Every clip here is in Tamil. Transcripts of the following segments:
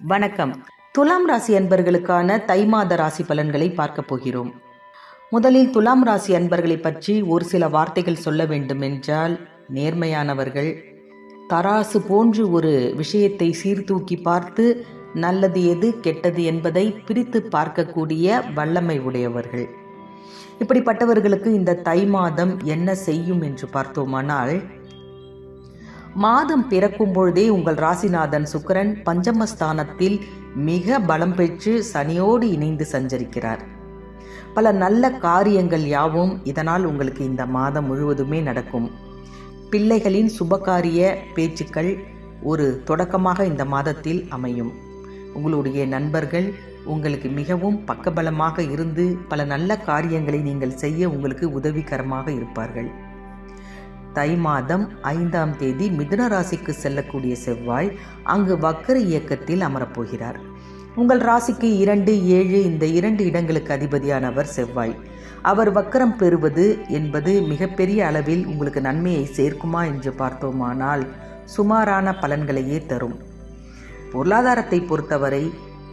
வணக்கம். துலாம் ராசி அன்பர்களுக்கான தை மாத ராசி பலன்களை பார்க்க போகிறோம். முதலில் துலாம் ராசி அன்பர்களை பற்றி ஒரு சில வார்த்தைகள் சொல்ல வேண்டும் என்றால் நேர்மையானவர்கள் தராசு போன்று ஒரு விஷயத்தை சீர்தூக்கி பார்த்து நல்லது எது கெட்டது என்பதை பிரித்து பார்க்கக்கூடிய வல்லமை உடையவர்கள். இப்படிப்பட்டவர்களுக்கு இந்த தை மாதம் என்ன செய்யும் என்று பார்த்தோமானால் மாதம் பிறக்கும் பொழுதே உங்கள் ராசிநாதன் சுக்கிரன் பஞ்சமஸ்தானத்தில் மிக பலம் பெற்று சனியோடு இணைந்து சஞ்சரிக்கிறார். பல நல்ல காரியங்கள் யாவும் இதனால் உங்களுக்கு இந்த மாதம் முழுவதுமே நடக்கும். பிள்ளைகளின் சுபகாரிய பேச்சுக்கள் ஒரு தொடக்கமாக இந்த மாதத்தில் அமையும். உங்களுடைய நண்பர்கள் உங்களுக்கு மிகவும் பக்கபலமாக இருந்து பல நல்ல காரியங்களை நீங்கள் செய்ய உங்களுக்கு உதவிகரமாக இருப்பார்கள். தை மாதம் ஐந்தாம் தேதி மிதுன ராசிக்கு செல்லக்கூடிய செவ்வாய் அங்கு வக்கர இயக்கத்தில் அமரப்போகிறார். உங்கள் ராசிக்கு இரண்டு ஏழு இந்த இரண்டு இடங்களுக்கு அதிபதியானவர் செவ்வாய். அவர் வக்கரம் பெறுவது என்பது மிகப்பெரிய அளவில் உங்களுக்கு நன்மையை சேர்க்குமா என்று பார்த்தோமானால் சுமாரான பலன்களையே தரும். பொருளாதாரத்தை பொறுத்தவரை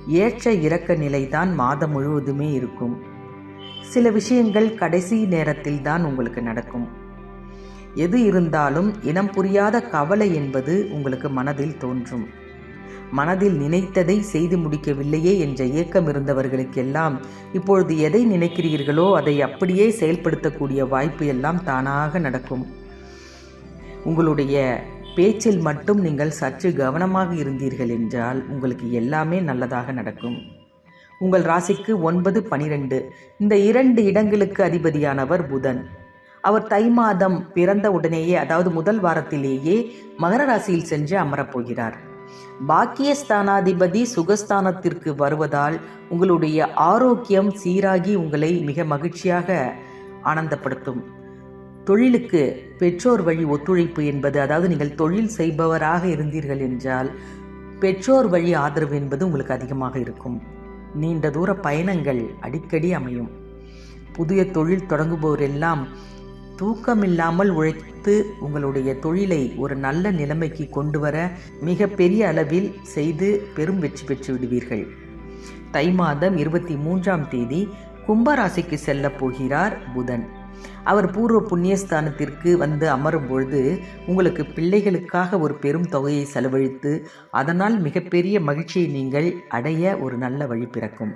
ஏற்ற இறக்க நிலைதான் மாதம் முழுவதுமே இருக்கும். சில விஷயங்கள் கடைசி நேரத்தில் தான் உங்களுக்கு நடக்கும். எது இருந்தாலும் இனம் புரியாத கவலை என்பது உங்களுக்கு மனதில் தோன்றும். மனதில் நினைத்ததை செய்து முடிக்கவில்லையே என்ற ஏக்கம் இருந்தவர்களுக்கெல்லாம் இப்பொழுது எதை நினைக்கிறீர்களோ அதை அப்படியே செயல்படுத்தக்கூடிய வாய்ப்பு எல்லாம் தானாக நடக்கும். உங்களுடைய பேச்சில் மட்டும் நீங்கள் சற்று கவனமாக இருந்தீர்கள் என்றால் உங்களுக்கு எல்லாமே நல்லதாக நடக்கும். உங்கள் ராசிக்கு ஒன்பது பனிரெண்டு. இந்த இரண்டு இடங்களுக்கு அதிபதியானவர் புதன். அவர் தை மாதம் பிறந்த உடனேயே அதாவது முதல் வாரத்திலேயே மகர ராசியில் சென்று அமரப்போகிறார் பாக்கியஸ்தானாதிபதி சுகஸ்தானத்திற்கு வருவதால் உங்களுடைய ஆரோக்கியம் சீராகி உங்களை மிக மகிழ்ச்சியாக ஆனந்தப்படுத்தும். தொழிலுக்கு பெற்றோர் வழி ஒத்துழைப்பு என்பது அதாவது நீங்கள் தொழில் செய்பவராக இருந்தீர்கள் என்றால் பெற்றோர் வழி ஆதரவு என்பது உங்களுக்கு அதிகமாக இருக்கும். நீண்ட தூர பயணங்கள் அடிக்கடி அமையும். புதிய தொழில் தொடங்குபவர் எல்லாம் தூக்கமில்லாமல் உழைத்து உங்களுடைய தொழிலை ஒரு நல்ல நிலைமைக்கு கொண்டு வர மிக பெரிய அளவில் செய்து பெரும் வெற்றி பெற்று விடுவீர்கள். தை மாதம் இருபத்தி மூன்றாம் தேதி கும்பராசிக்கு செல்ல போகிறார் புதன். அவர் பூர்வ புண்ணியஸ்தானத்திற்கு வந்து அமரும் பொழுது உங்களுக்கு பிள்ளைகளுக்காக ஒரு பெரும் தொகையை செலவழித்து அதனால் மிகப்பெரிய மகிழ்ச்சியை நீங்கள் அடைய ஒரு நல்ல வழி பிறக்கும்.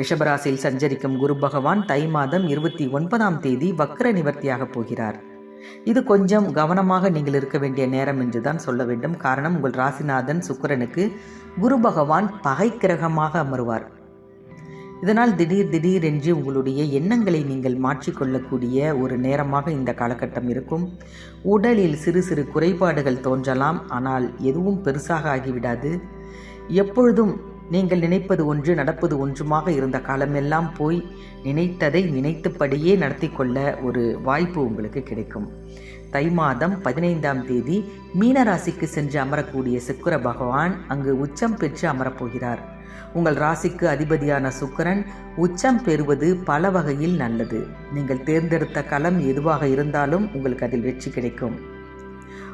ரிஷபராசியில் சஞ்சரிக்கும் குரு பகவான் தை மாதம் இருபத்தி ஒன்பதாம் தேதி வக்கர நிவர்த்தியாக போகிறார். இது கொஞ்சம் கவனமாக நீங்கள் இருக்க வேண்டிய நேரம் என்று தான் சொல்ல வேண்டும். காரணம் உங்கள் ராசிநாதன் சுக்கிரனுக்கு குரு பகவான் பகை கிரகமாக அமருவார். இதனால் திடீர் திடீர் என்று உங்களுடைய எண்ணங்களை நீங்கள் மாற்றிக்கொள்ளக்கூடிய ஒரு நேரமாக இந்த காலகட்டம் இருக்கும். உடலில் சிறு சிறு குறைபாடுகள் தோன்றலாம். ஆனால் எதுவும் பெருசாக ஆகிவிடாது. எப்பொழுதும் நீங்கள் நினைப்பது ஒன்று நடப்பது ஒன்றுமாக இருந்த காலமெல்லாம் போய் நினைத்ததை நினைத்தபடியே நடத்தி கொள்ள ஒரு வாய்ப்பு உங்களுக்கு கிடைக்கும். தை மாதம் பதினைந்தாம் தேதி மீனராசிக்கு சென்று அமரக்கூடிய சுக்கிர பகவான் அங்கு உச்சம் பெற்று அமரப்போகிறார். உங்கள் ராசிக்கு அதிபதியான சுக்கிரன் உச்சம் பெறுவது பல வகையில் நல்லது. நீங்கள் தேர்ந்தெடுத்த களம் எதுவாக இருந்தாலும் உங்களுக்கு அதில் வெற்றி கிடைக்கும்.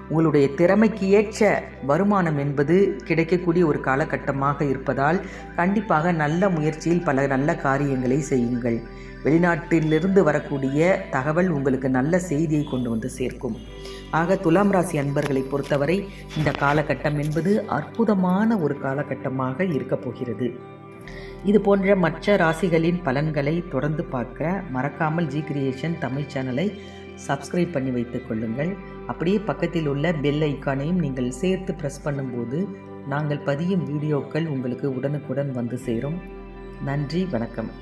உங்களுடைய திறமைக்கு ஏற்ற வருமானம் என்பது கிடைக்கக்கூடிய ஒரு காலகட்டமாக இருப்பதால் கண்டிப்பாக நல்ல முயற்சியில் பல நல்ல காரியங்களை செய்யுங்கள். வெளிநாட்டிலிருந்து வரக்கூடிய தகவல் உங்களுக்கு நல்ல செய்தியை கொண்டு வந்து சேர்க்கும். ஆக துலாம் ராசி அன்பர்களை பொறுத்தவரை இந்த காலகட்டம் என்பது அற்புதமான ஒரு காலகட்டமாக இருக்கப் போகிறது. இது போன்ற மற்ற ராசிகளின் பலன்களை தொடர்ந்து பார்க்க மறக்காமல் ஜி கிரியேஷன் தமிழ் சேனலை சப்ஸ்கிரைப் பண்ணி வைத்துக் கொள்ளுங்கள். அப்படியே பக்கத்தில் உள்ள பெல் ஐக்கானையும் நீங்கள் சேர்த்து ப்ரெஸ் பண்ணும்போது நாங்கள் பதியும் வீடியோக்கள் உங்களுக்கு உடனுக்குடன் வந்து சேரும். நன்றி வணக்கம்.